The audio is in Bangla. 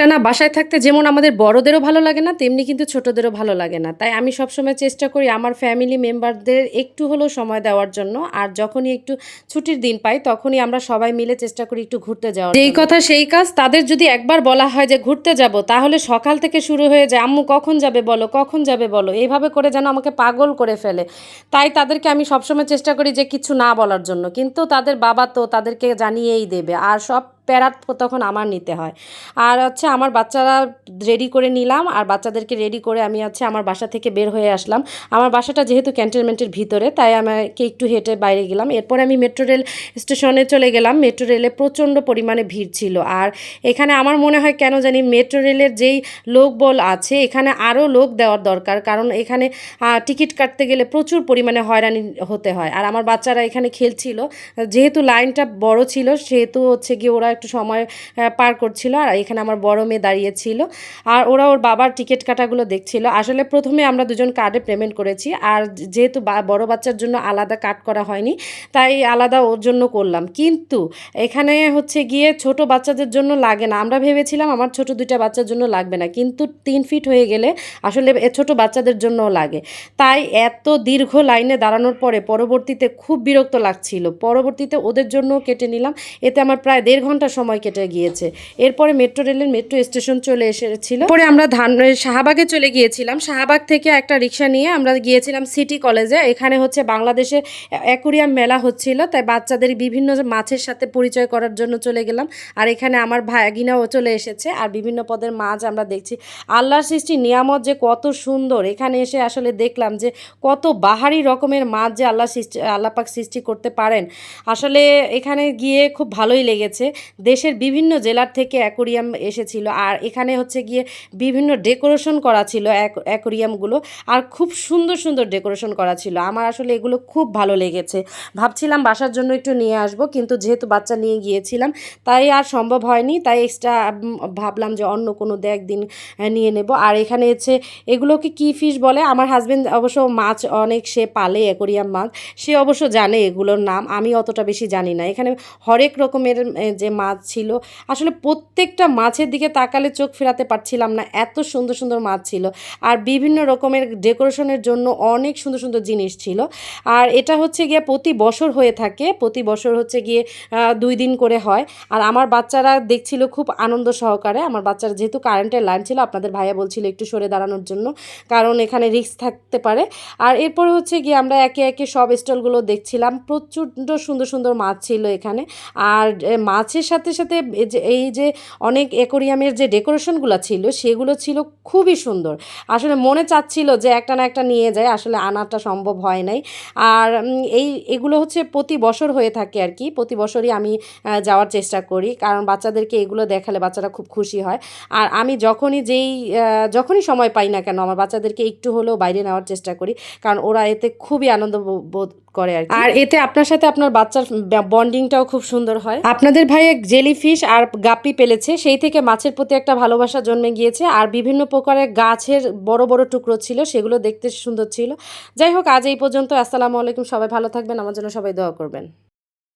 একটানা বাসায় থাকতে যেমন আমাদের বড়দেরও ভালো লাগে না তেমনি কিন্তু ছোটদেরও ভালো লাগে না। তাই আমি সবসময় চেষ্টা করি আমার ফ্যামিলি মেম্বারদের একটু হলেও সময় দেওয়ার জন্য। আর যখনই একটু ছুটির দিন পাই তখনই আমরা সবাই মিলে চেষ্টা করি একটু ঘুরতে যাওয়ার যেই কথা সেই কাজ তাদের যদি একবার বলা হয় যে ঘুরতে যাব তাহলে সকাল থেকে শুরু হয়ে যায় আম্মু কখন যাবে বলো কখন যাবে বলো এইভাবে করে যেন আমাকে পাগল করে ফেলে। তাই তাদেরকে আমি সবসময় চেষ্টা করি যে কিছু না বলার জন্য। কিন্তু তাদের বাবা তো তাদেরকে জানিয়েই দেবে। আর সব প্যারাত তখন আমার নিতে হয়। আর হচ্ছে আমার বাচ্চারা রেডি করে নিলাম, আর বাচ্চাদেরকে রেডি করে আমি হচ্ছে আমার বাসা থেকে বের হয়ে আসলাম। আমার বাসাটা যেহেতু ক্যান্টনমেন্টের ভিতরে, তাই আমাকে একটু হেঁটে বাইরে গেলাম। এরপর আমি মেট্রো রেল স্টেশনে চলে গেলাম। মেট্রো রেলে প্রচণ্ড পরিমাণে ভিড় ছিল। আর এখানে আমার মনে হয় কেন জানি মেট্রো রেলের যেই লোকবল আছে, এখানে আরও লোক দেওয়ার দরকার। কারণ এখানে টিকিট কাটতে গেলে প্রচুর পরিমাণে হয়রানি হতে হয়। আর আমার বাচ্চারা এখানে খেলছিল। যেহেতু লাইনটা বড় ছিল, সেহেতু হচ্ছে গিয়ে ওরা একটু সময় পার করছিল আর এখানে আমার বড় মেয়ে দাঁড়িয়েছিল। আর ওরা ওর বাবার টিকিট কাটাগুলো দেখছিল। আসলে প্রথমে আমরা দুজন কার্ডে পেমেন্ট করেছি আর যেহেতু বড় বাচ্চার জন্য আলাদা কাট করা হয়নি, তাই আলাদা ওর জন্য করলাম। কিন্তু এখানে হচ্ছে গিয়ে ছোট বাচ্চাদের জন্য লাগে না। আমরা ভেবেছিলাম আমার ছোট দুইটা বাচ্চার জন্য লাগবে না। কিন্তু তিন ফিট হয়ে গেলে আসলে ছোট বাচ্চাদের জন্যও লাগে। তাই এত দীর্ঘ লাইনে দাঁড়ানোর পরে পরবর্তীতে খুব বিরক্ত লাগছিল। পরবর্তীতে ওদের জন্য কেটে নিলাম। এতে আমার প্রায় দেড় ঘণ্টা সময় কেটে গিয়েছে। এরপরে মেট্রো রেলের মেট্রো স্টেশন চলে এসেছিল। পরে আমরা ধান শাহবাগে চলে গিয়েছিলাম। শাহবাগ থেকে একটা রিক্সা নিয়ে আমরা গিয়েছিলাম সিটি কলেজে। এখানে হচ্ছে বাংলাদেশে অ্যাকুরিয়াম মেলা হচ্ছিল, তাই বাচ্চাদের বিভিন্ন মাছের সাথে পরিচয় করার জন্য চলে গেলাম। আর এখানে আমার ভাগিনাও চলে এসেছে, আর বিভিন্ন পদের মাছ আমরা দেখছি। আল্লাহর সৃষ্টি নিয়ামত যে কত সুন্দর। এখানে এসে আসলে দেখলাম যে কত বাহারি রকমের মাছ যে আল্লাহ সৃষ্টি আল্লাপাক সৃষ্টি করতে পারেন। আসলে এখানে গিয়ে খুব ভালোই লেগেছে। দেশের বিভিন্ন জেলার থেকে অ্যাকোরিয়াম এসেছিল আর এখানে হচ্ছে গিয়ে বিভিন্ন ডেকোরেশন করা ছিল অ্যাক- অ্যাকোরিয়ামগুলো আর খুব সুন্দর সুন্দর ডেকোরেশন করা ছিল। আমার আসলে এগুলো খুব ভালো লেগেছে। ভাবছিলাম বাসার জন্য একটু নিয়ে আসব কিন্তু যেহেতু বাচ্চা নিয়ে গিয়েছিলাম তাই আর সম্ভব হয়নি তাই এক্সট্রা ভাবলাম যে অন্য কোনো একদিন নিয়ে নেব। আর এখানে হচ্ছে এগুলোকে কি ফিশ বলে? আমার হাজব্যান্ড অবশ্য মাছ অনেক সে পালে অ্যাকোরিয়াম মাছ। সে অবশ্য জানে এগুলোর নাম। আমি অতটা বেশি জানি না। এখানে হরেক রকমের যে মাছ ছিল। আসলে প্রত্যেকটা মাছের দিকে তাকালে চোখ ফেরাতে পারছিলাম না, এত সুন্দর সুন্দর মাছ ছিল। আর বিভিন্ন রকমের ডেকোরেশনের জন্য অনেক সুন্দর সুন্দর জিনিস ছিল। আর এটা হচ্ছে গিয়ে প্রতি বছর হয়ে থাকে, প্রতি বছর হচ্ছে গিয়ে দুই দিন করে হয়। আর আমার বাচ্চারা দেখছিল খুব আনন্দ সহকারে। আমার বাচ্চারা যেহেতু কারেন্টের লাইন ছিল, আপনাদের ভাইয়া বলছিল একটু সরে দাঁড়ানোর জন্য, কারণ এখানে রিস্ক থাকতে পারে। আর এরপর হচ্ছে গিয়ে আমরা একে একে সব স্টলগুলো দেখছিলাম, প্রচণ্ড সুন্দর সুন্দর মাছ ছিল এখানে। আর মাছের সাথে সাথে যে- এই যে অনেক অ্যাকোরিয়ামের যে ডেকোরেশনগুলো ছিল, সেগুলো ছিল খুবই সুন্দর। আসলে মনে চাচ্ছিল যে একটা না একটা নিয়ে যায়, আসলে আনাটা সম্ভব হয় নাই। আর এই, এগুলো হচ্ছে প্রতি বছর হয়ে থাকে আর কি। প্রতি বছরই আমি যাওয়ার চেষ্টা করি, কারণ বাচ্চাদেরকে এগুলো দেখালে বাচ্চারা খুব খুশি হয়। আর আমি যখনই যেই যখনই সময় পাই না কেন, আমার বাচ্চাদেরকে একটু হলেও বাইরে নেওয়ার চেষ্টা করি, কারণ ওরা এতে খুবই আনন্দ বোধ করে আর আর এতে আপনার সাথে আপনার বাচ্চার বন্ডিংটাও খুব সুন্দর হয়। আপনাদের ভাই এক জেলিফিশ আর গাপ্পি পেলেছে সেই থেকে মাছের প্রতি একটা ভালোবাসা জন্মে গিয়েছে আর বিভিন্ন প্রকারের গাছের বড় বড় টুকরো ছিল সেগুলো দেখতে সুন্দর ছিল। যাই হোক আজ এই পর্যন্ত। আসসালামু আলাইকুম সবাই ভালো থাকবেন আমার জন্য সবাই দোয়া করবেন।